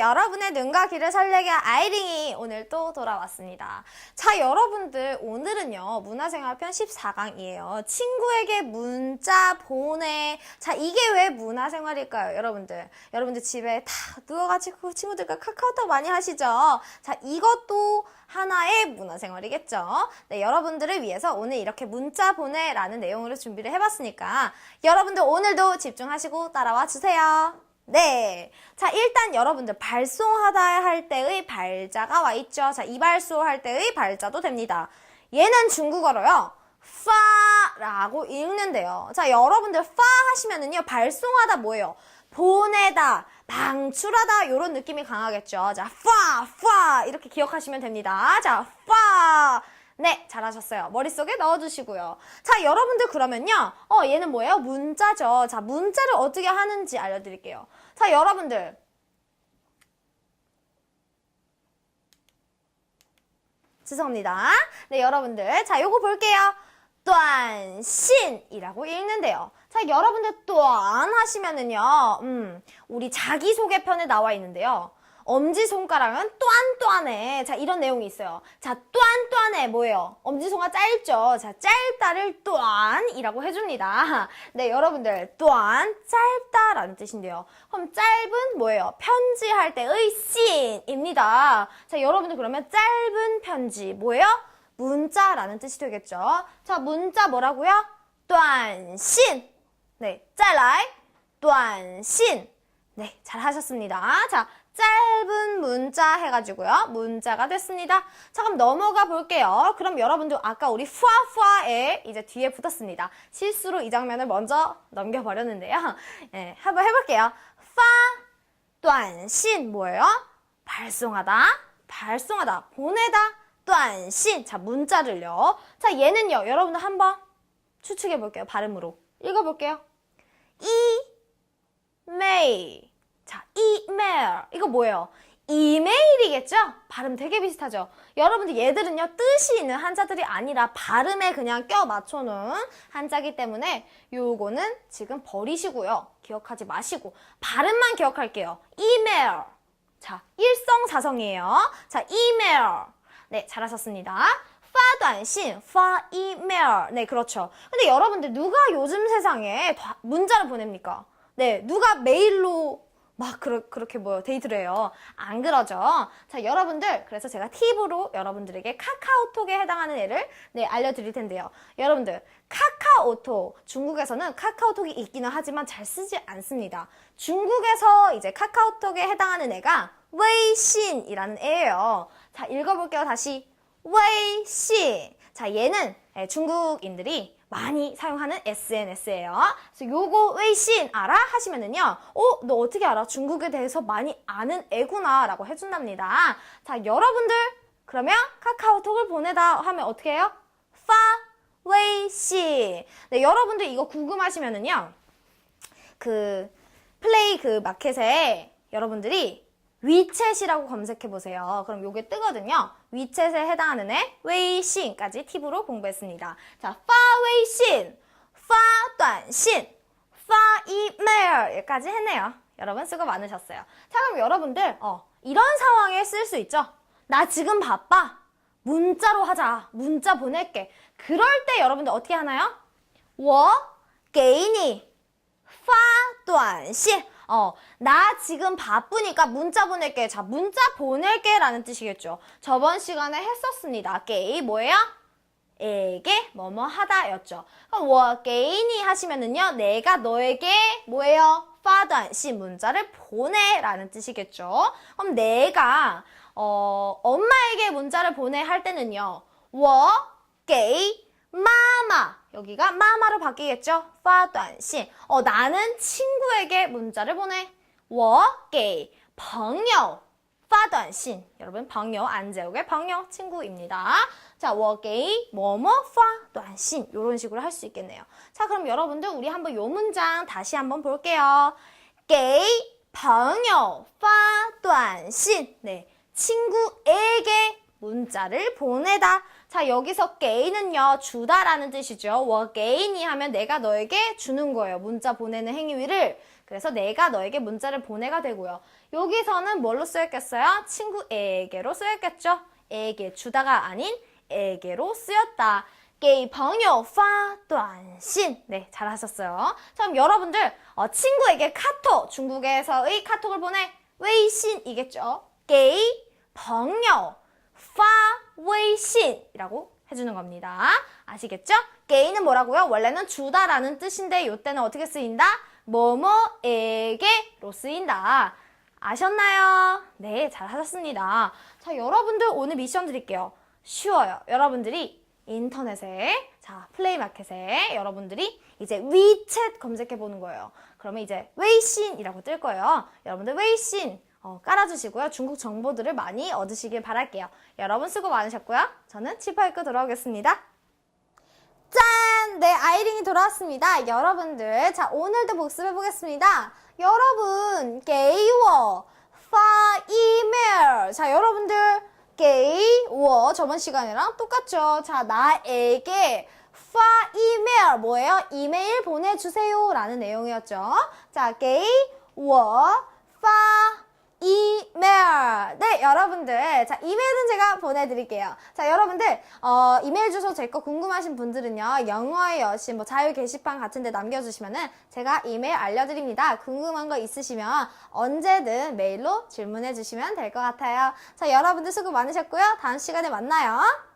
여러분의 눈과 귀를 설레게 할 아이링이 오늘 또 돌아왔습니다. 자, 여러분들 오늘은요. 문화생활편 14강이에요. 친구에게 문자 보내. 자, 이게 왜 문화생활일까요, 여러분들? 여러분들 집에 다 누워가지고 친구들과 카카오톡 많이 하시죠? 자, 이것도 하나의 문화생활이겠죠. 네, 여러분들을 위해서 오늘 이렇게 문자 보내라는 내용으로 준비를 해봤으니까 여러분들 오늘도 집중하시고 따라와 주세요. 네. 자, 일단 여러분들 발송하다 할 때의 발자가 와 있죠. 자, 이발소 할 때의 발자도 됩니다. 얘는 중국어로요. 파라고 읽는데요. 자, 여러분들 파 하시면은요. 발송하다 뭐예요? 보내다, 방출하다 이런 느낌이 강하겠죠. 자, 파, 파 이렇게 기억하시면 됩니다. 자, 파. 네, 잘하셨어요. 머릿속에 넣어주시고요. 자, 여러분들 그러면요. 어, 얘는 뭐예요? 문자죠. 자, 문자를 어떻게 하는지 알려드릴게요. 자, 여러분들. 죄송합니다. 네, 여러분들. 자, 요거 볼게요. 또한신이라고 읽는데요. 자, 여러분들 또안 하시면은요. 음, 우리 자기소개편에 나와 있는데요. 엄지손가락은 또안또안해. 자 이런 내용이 있어요. 자 또안또안해. 뭐예요? 엄지손가락 짧죠? 자 짧다를 또안이라고 해줍니다. 네 여러분들 또한 짧다라는 뜻인데요. 그럼 짧은 뭐예요? 편지할 때의 씬입니다. 자 여러분들 그러면 짧은 편지 뭐예요? 문자라는 뜻이 되겠죠. 자 문자 뭐라고요? 또한신 네, 짤라이, 또한신 네, 잘 하셨습니다. 자, 짧은 문자 해가지고요. 문자가 됐습니다. 자, 그럼 넘어가 볼게요. 그럼 여러분도 아까 우리 후아후아에 이제 뒤에 붙었습니다. 실수로 이 장면을 먼저 넘겨버렸는데요. 네, 한번 해볼게요. 파, 短신 뭐예요? 발송하다, 발송하다, 보내다, 短신 자, 문자를요. 자, 얘는요. 여러분들 한번 추측해볼게요. 발음으로. 읽어볼게요. 이, 메이. 자, 이메일. 이거 뭐예요? 이메일이겠죠? 발음 되게 비슷하죠? 여러분들 얘들은요, 뜻이 있는 한자들이 아니라 발음에 그냥 껴 맞춰놓은 한자기 때문에 요거는 지금 버리시고요. 기억하지 마시고. 발음만 기억할게요. 이메일. 자, 일성사성이에요. 자, 이메일. 네, 잘하셨습니다. 发短信,发 이메일. 네, 그렇죠. 근데 여러분들 누가 요즘 세상에 다- 문자를 보냅니까? 네, 누가 메일로 막 그러, 그렇게 뭐 데이트를 해요. 안 그러죠. 자, 여러분들 그래서 제가 팁으로 여러분들에게 카카오톡에 해당하는 애를 네, 알려드릴 텐데요. 여러분들 카카오톡 중국에서는 카카오톡이 있기는 하지만 잘 쓰지 않습니다. 중국에서 이제 카카오톡에 해당하는 애가 웨이신이라는 애예요. 자, 읽어볼게요. 다시 웨이신. 자, 얘는 예, 중국인들이 많이 사용하는 SNS예요. 그래서 요거 웨이신 알아? 하시면은요. 어, 너 어떻게 알아? 중국에 대해서 많이 아는 애구나 라고 해준답니다. 자, 여러분들 그러면 카카오톡을 보내다 하면 어떻게 해요? 파 웨이신. 네, 여러분들 이거 궁금하시면은요. 그 플레이 그 마켓에 여러분들이 위챗이라고 검색해 보세요. 그럼 요게 뜨거든요. 위챗에 해당하는 애 웨이신까지 팁으로 공부했습니다. 자, 파 웨이신, 파 短信, 파 이메일까지 했네요. 여러분 수고 많으셨어요. 자, 그럼 여러분들 어, 이런 상황에 쓸 수 있죠. 나 지금 바빠. 문자로 하자. 문자 보낼게. 그럴 때 여러분들 어떻게 하나요? 我给你发短信. 어, 나 지금 바쁘니까 문자 보낼게. 자, 문자 보낼게 라는 뜻이겠죠. 저번 시간에 했었습니다. 게이 뭐예요? 에게 뭐뭐 하다였죠. 그럼 워 게이니 하시면은요, 내가 너에게 뭐예요? 파단시 문자를 보내라는 뜻이겠죠. 그럼 내가 어, 엄마에게 문자를 보내 할 때는요, 워게이 마마 여기가 마마로 바뀌겠죠? 发短信 어, 나는 친구에게 문자를 보내. 我给朋友发短信 여러분 朋友 안재욱의 朋友 친구입니다. 자, 我给뭐뭐 发短信 이런 식으로 할 수 있겠네요. 자, 그럼 여러분들 우리 한번 요 문장 다시 한번 볼게요. 给朋友发短信 네, 친구에게 문자를 보내다. 자, 여기서 게이는요, 주다라는 뜻이죠. 워 게인이 하면 내가 너에게 주는 거예요. 문자 보내는 행위를. 그래서 내가 너에게 문자를 보내가 되고요. 여기서는 뭘로 쓰였겠어요? 친구에게로 쓰였겠죠. 에게 주다가 아닌 에게로 쓰였다. 게이 방요파 또안신 네, 잘하셨어요. 그럼 여러분들 어, 친구에게 카톡 중국에서의 카톡을 보내 웨이신이겠죠. 게이 방요 파웨이신이라고 해주는 겁니다. 아시겠죠? 게이는 뭐라고요? 원래는 주다라는 뜻인데 이때는 어떻게 쓰인다? 뭐뭐에게로 쓰인다. 아셨나요? 네, 잘 하셨습니다. 자, 여러분들 오늘 미션 드릴게요. 쉬워요. 여러분들이 인터넷에, 자, 플레이 마켓에 여러분들이 이제 위챗 검색해 보는 거예요. 그러면 이제 웨이신이라고 뜰 거예요. 여러분들 웨이신 어, 깔아주시고요. 중국 정보들을 많이 얻으시길 바랄게요. 여러분 수고 많으셨고요. 저는 치파이크 돌아오겠습니다. 짠! 네, 아이린이 돌아왔습니다. 여러분들, 자, 오늘도 복습해 보겠습니다. 여러분, 게이워, 파, 이메일. 자, 여러분들, 게이워. 저번 시간이랑 똑같죠? 자, 나에게, 파, 이메일. 뭐예요? 이메일 보내주세요. 라는 내용이었죠? 자, 게이워. 이메일. 네, 여러분들. 자, 이메일은 제가 보내드릴게요. 자, 여러분들, 어, 이메일 주소 제 거 궁금하신 분들은요, 영어의 여신, 뭐, 자유 게시판 같은 데 남겨주시면은 제가 이메일 알려드립니다. 궁금한 거 있으시면 언제든 메일로 질문해 주시면 될 것 같아요. 자, 여러분들 수고 많으셨고요. 다음 시간에 만나요.